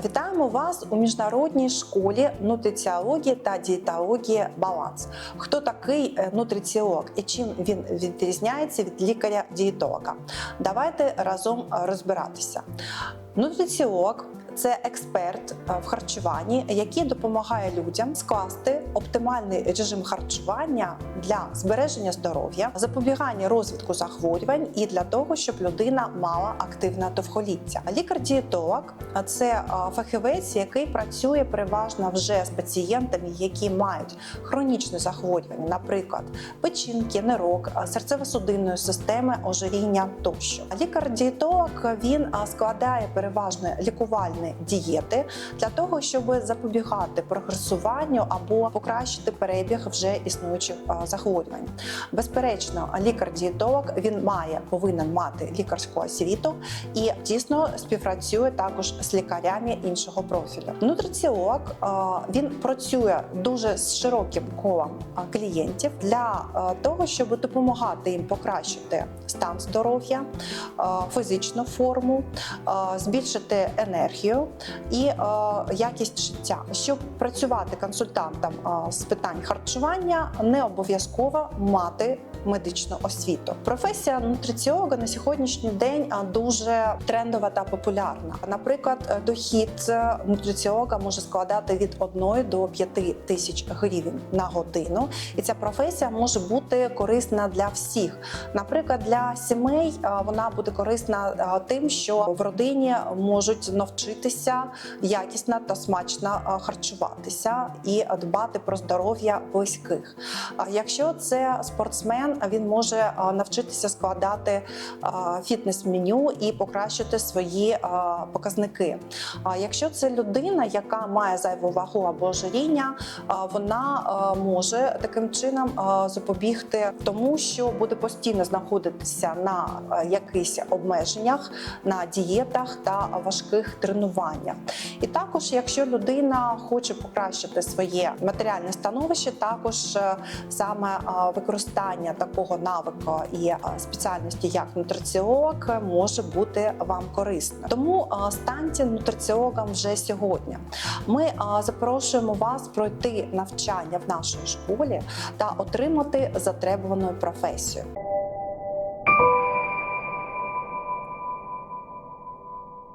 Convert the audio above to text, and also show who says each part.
Speaker 1: Вітаємо вас у міжнародній школі нутриціології та дієтології Баланс. Хто такий е, нутриціолог і чим він відрізняється від лікаря-дієтолога? Давайте разом е, розбиратися. Нутриціолог це експерт е, в харчуванні, який допомагає людям скласти оптимальний режим харчування для збереження здоров'я, запобігання розвитку захворювань і для того, щоб людина мала активне довголіття. Лікар-дієтолог це е, фахівець, який працює переважно вже з пацієнтами, які мають хронічне захворювання, наприклад, печінки, нирок, е, серцево-судинної системи, ожиріння тощо. Лікар-дієтолог він складає переважно лікувальні дієти для того, щоб запобігати прогресуванню або покращити перебіг вже існуючих е, захворювань. Безперечно, лікар-дієтолог він має повинен мати лікарську освіту і дійсно співпрацює також з лікарями іншого профілю. Нутриціолог е, він працює дуже з широким колом е, клієнтів для того, щоб допомагати їм покращити стан здоров'я, фізичну форму, збільшити енергію і е, якість життя. Щоб працювати консультантом е, з питань харчування, не обов'язково мати медичну освіту. Професія нутриціолога на сьогоднішній день дуже трендова та популярна. Наприклад, е, дохід е, нутриціолога може складати від 1 до 5 тисяч гривень на годину, і ця професія може бути корисна для всіх. Наприклад, для сімей вона буде корисна тим, що в родині можуть навчитися якісно та смачно харчуватися і дбати про здоров'я близьких. Якщо це спортсмен, він може навчитися складати фітнес-меню і покращити свої показники. А якщо це людина, яка має зайву вагу або ожиріння, вона може таким чином запобігти тому, що буде постійно знаходитися на якихось обмеженнях, на дієтах та важких тренуваннях. І також, якщо людина хоче покращити своє матеріальне становище, також е, саме е, використання такого навика і е, спеціальності, як нутриціолог, може бути вам корисним. Тому станьте нутриціологом вже сьогодні. Ми запрошуємо вас пройти навчання в нашій школі та отримати затребувану професію.